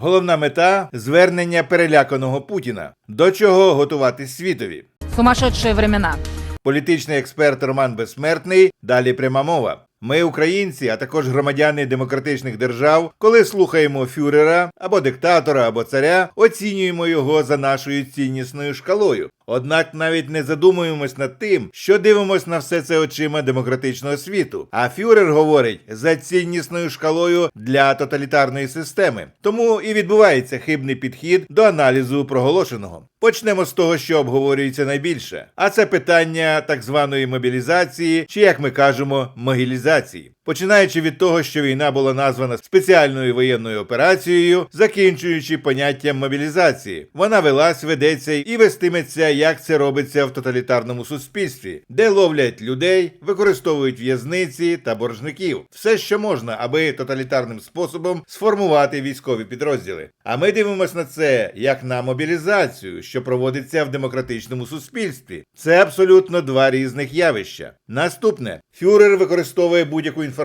Головна мета звернення переляканого Путіна. До чого готуватись світові? Сумасшедші времена. Політичний експерт Роман Безсмертний. Далі пряма мова. Ми, українці, а також громадяни демократичних держав, коли слухаємо фюрера або диктатора, або царя, оцінюємо його за нашою ціннісною шкалою. Однак навіть не задумуємось над тим, що дивимось на все це очима демократичного світу. А фюрер говорить за ціннісною шкалою для тоталітарної системи. Тому і відбувається хибний підхід до аналізу проголошеного. Почнемо з того, що обговорюється найбільше, а це питання так званої мобілізації, чи як ми кажемо, могілізації. Починаючи від того, що війна була названа спеціальною воєнною операцією, закінчуючи поняттям мобілізації, вона велась, ведеться і вестиметься, як це робиться в тоталітарному суспільстві, де ловлять людей, використовують в'язниці та боржників, все, що можна, аби тоталітарним способом сформувати військові підрозділи. А ми дивимося на це як на мобілізацію, що проводиться в демократичному суспільстві. Це абсолютно два різних явища. Наступне фюрер використовує будь-яку інформацію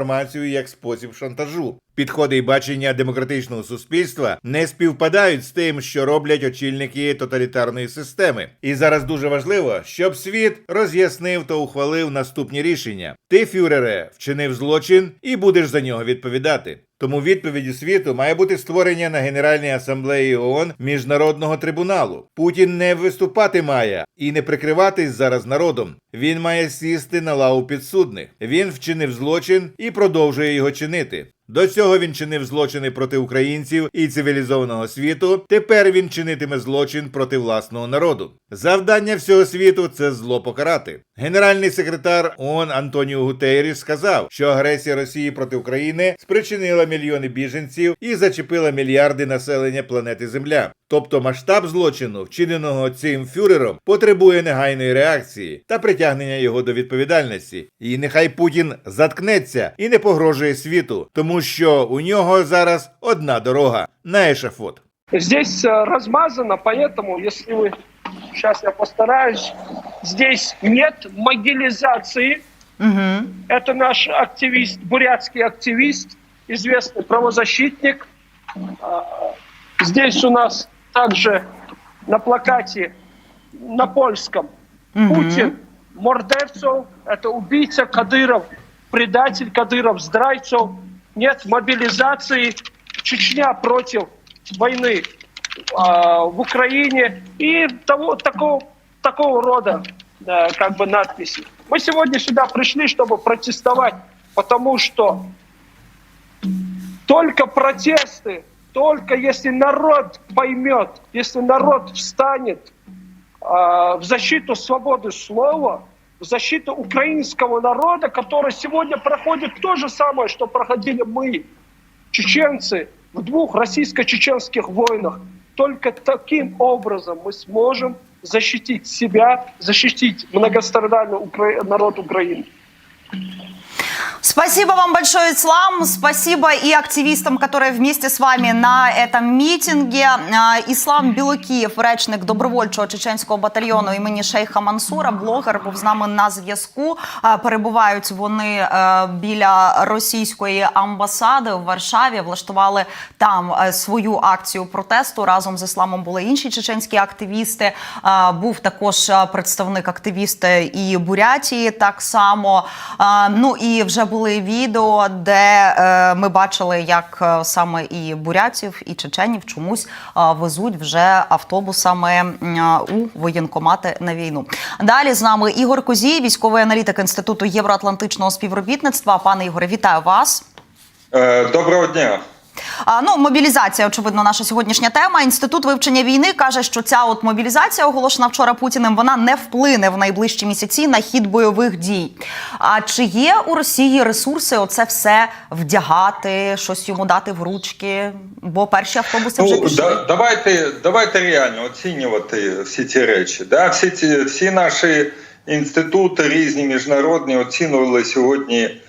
як спосіб шантажу. Підходи і бачення демократичного суспільства не співпадають з тим, що роблять очільники тоталітарної системи. І зараз дуже важливо, щоб світ роз'яснив та ухвалив наступні рішення. Ти, фюрере, вчинив злочин і будеш за нього відповідати. Тому відповіддю світу має бути створення на Генеральній асамблеї ООН міжнародного трибуналу. Путін не виступати має і не прикриватись зараз народом. Він має сісти на лаву підсудних. Він вчинив злочин і продовжує його чинити. До цього він чинив злочини проти українців і цивілізованого світу. Тепер він чинитиме злочин проти власного народу. Завдання всього світу це зло покарати. Генеральний секретар ООН Антоніо Гутейріс сказав, що агресія Росії проти України спричинила мільйони біженців і зачепила мільярди населення планети Земля. Тобто масштаб злочину, вчиненого цим фюрером, потребує негайної реакції та притягнення його до відповідальності. І нехай Путін заткнеться і не погрожує світу, тому що у нього зараз одна дорога на ешафот. Здесь э, размазано, поэтому, если вы... Сейчас я постараюсь. Здесь нет могилизации. Это наш активист, бурятский активист, известный правозащитник. А, Здесь у нас также на плакате на польском Путин, Мордевцев, это убийца Кадыров, предатель Кадыров, Здрайцев. Нет мобилизации. Чечня против войны а, в Украине и того, такого, такого рода да, как бы надписи. Мы сегодня сюда пришли, чтобы протестовать, потому что только протесты, только если народ поймет, если народ встанет а, в защиту свободы слова, в защиту украинского народа, который сегодня проходит то же самое, что проходили мы, чеченцы, в двух российско-чеченских войнах. Только таким образом мы сможем защитить себя, защитить многострадальный Укра- народ Украины. Спасибо вам большое, Ислам. Спасибо и активистам, которые вместе с вами на этом мітингі. А, Іслам Білокієв, речник добровольчого чеченського батальйону імені Шейха Мансура, блогер, був з нами на зв'язку. Перебувають вони біля російської амбасади в Варшаві. Влаштували там свою акцію протесту. Разом з ісламом були інші чеченські активісти. Був також представник активісти і Бурятії. Так само. Ну і вже були відео, де е, ми бачили, як е, саме і бурятів, і чеченів чомусь е, везуть вже автобусами е, у воєнкомати на війну. Далі з нами Ігор Козій, військовий аналітик інституту євроатлантичного співробітництва. Пане Ігоре, вітаю вас. Е, Доброго дня. А, ну, мобілізація, очевидно, наша сьогоднішня тема. Інститут вивчення війни каже, що ця от мобілізація, оголошена вчора Путіним, вона не вплине в найближчі місяці на хід бойових дій. А чи є у Росії ресурси оце все вдягати, щось йому дати в ручки? Бо перші автобуси вже Ну, пішли. да, давайте, давайте реально оцінювати всі ці речі. Да? Всі, ці, всі наші інститути різні міжнародні оцінювали сьогодні.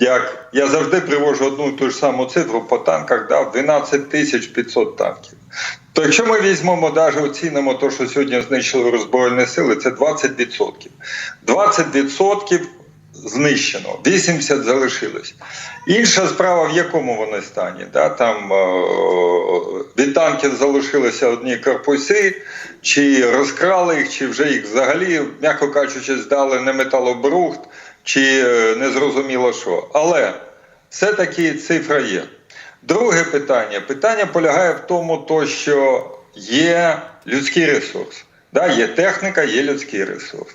Як я завжди привожу одну і ту ж саму цифру по танках, да, 12 тисяч 500 танків. То якщо ми візьмемо, навіть оцінимо те, що сьогодні знищили Збройні сили, це 20%. 20% знищено, 80 залишилось. Інша справа, в якому вони стані. Да? Там е- від танків залишилися одні корпуси, чи розкрали їх, чи вже їх взагалі, м'яко кажучи, здали не металобрухт, чи е, не зрозуміло що. Але все-таки цифра є. Друге питання. Питання полягає в тому, то, що є людський ресурс. Да, є техніка, є людський ресурс.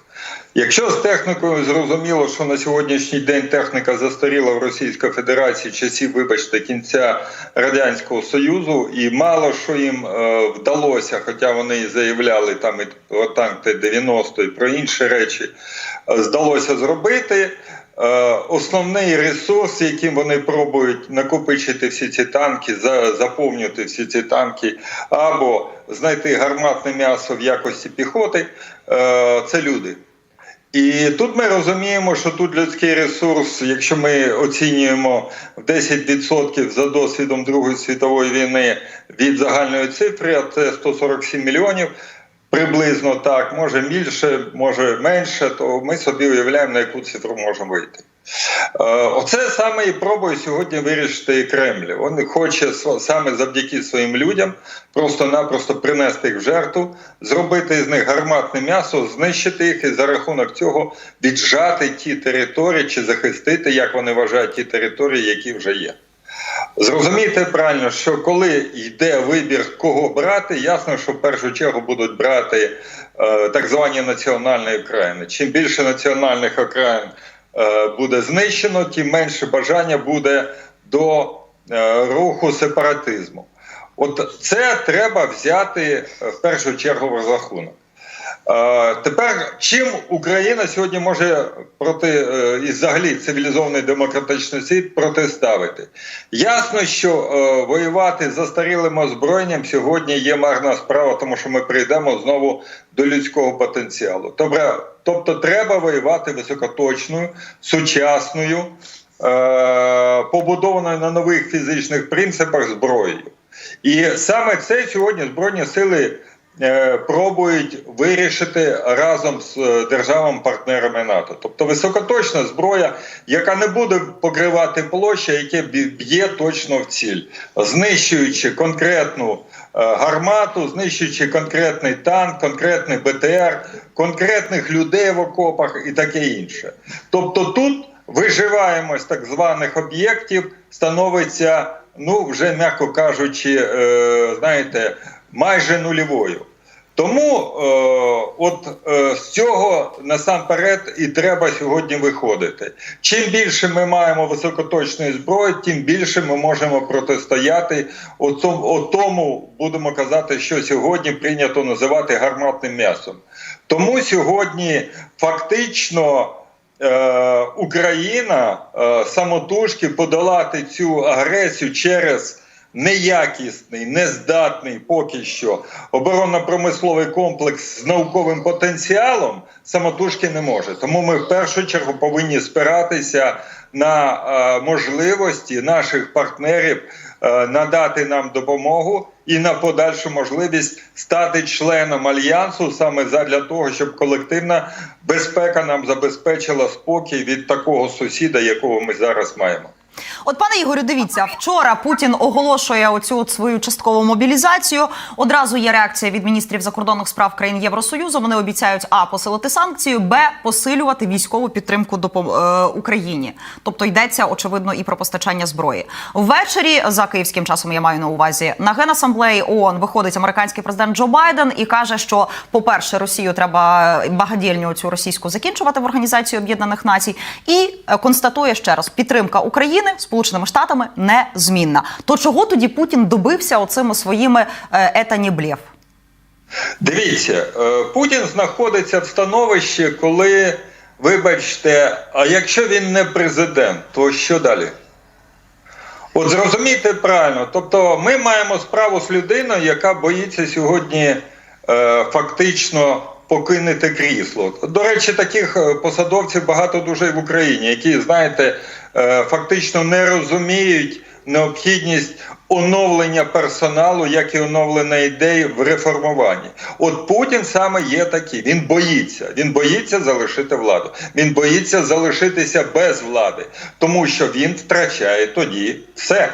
Якщо з технікою зрозуміло, що на сьогоднішній день техніка застаріла в Російській Федерації часів, вибачте, кінця Радянського Союзу, і мало що їм е, вдалося, хоча вони і заявляли там і про танк Т-90 і про інші речі, е, здалося зробити. Е, Основний ресурс, яким вони пробують накопичити всі ці танки, за- заповнювати всі ці танки, або знайти гарматне м'ясо в якості піхоти, е, це люди. І тут ми розуміємо, що тут людський ресурс, якщо ми оцінюємо в 10% за досвідом Другої світової війни від загальної цифри, а це 147 мільйонів. Приблизно так, може більше, може менше, то ми собі уявляємо, на яку цифру можемо вийти. Е, Оце саме і пробує сьогодні вирішити Кремль. Він хоче саме завдяки своїм людям просто-напросто принести їх в жертву, зробити з них гарматне м'ясо, знищити їх і за рахунок цього віджати ті території чи захистити, як вони вважають, ті території, які вже є. Зрозумійте правильно, що коли йде вибір, кого брати, ясно, що в першу чергу будуть брати е, так звані національні окраїни. Чим більше національних окраїн е, буде знищено, тим менше бажання буде до е, руху сепаратизму. От це треба взяти е, в першу чергу в розрахунок. Е, Тепер чим Україна сьогодні може проти е, і взагалі цивілізований демократичний світ протиставити? Ясно, що е, воювати з застарілим озброєнням сьогодні є марна справа, тому що ми прийдемо знову до людського потенціалу. Тобто, тобто треба воювати високоточною, сучасною, побудованою на нових фізичних принципах зброєю. І саме це сьогодні Збройні сили пробують вирішити разом з е, державами-партнерами НАТО. Тобто високоточна зброя, яка не буде покривати площа, яке б'є точно в ціль, знищуючи конкретну е, гармату, знищуючи конкретний танк, конкретний БТР, конкретних людей в окопах і таке інше. Тобто тут виживаємось так званих об'єктів становиться, ну вже м'яко кажучи, е, знаєте, майже нульовою. Тому е, от е, з цього насамперед і треба сьогодні виходити. Чим більше ми маємо високоточної зброї, тим більше ми можемо протистояти отому, отому будемо казати, що сьогодні прийнято називати гарматним м'ясом. Тому сьогодні фактично е, Україна е, самотужки подолати цю агресію через неякісний, нездатний поки що оборонно-промисловий комплекс з науковим потенціалом самотужки не може. Тому ми в першу чергу повинні спиратися на е, можливості наших партнерів е, надати нам допомогу і на подальшу можливість стати членом альянсу саме задля того, щоб колективна безпека нам забезпечила спокій від такого сусіда, якого ми зараз маємо. От, пане Ігорю, дивіться, вчора Путін оголошує оцю свою часткову мобілізацію. Одразу є реакція від міністрів закордонних справ країн Євросоюзу. Вони обіцяють а посилити санкцію, б посилювати військову підтримку допом... е, Україні. Тобто йдеться очевидно і про постачання зброї. Ввечері за київським часом я маю на увазі на генасамблеї ООН виходить американський президент Джо Байден і каже, що, по-перше, Росію треба багадільню цю російську закінчувати в організації Об'єднаних Націй, і е, констатує ще раз підтримка України Сполученими Штатами незмінна. То чого тоді Путін добився оцими своїми е, «это не блеф»? Дивіться, е, Путін знаходиться в становищі, коли, вибачте, а якщо він не президент, то що далі? От зрозумійте правильно, тобто ми маємо справу з людиною, яка боїться сьогодні е, фактично покинути крісло. До речі, таких е, посадовців багато дуже в Україні, які, знаєте, е, фактично не розуміють необхідність оновлення персоналу, як і оновлення ідей в реформуванні. От Путін саме є такий. Він боїться. Він боїться залишити владу. Він боїться залишитися без влади, тому що він втрачає тоді все.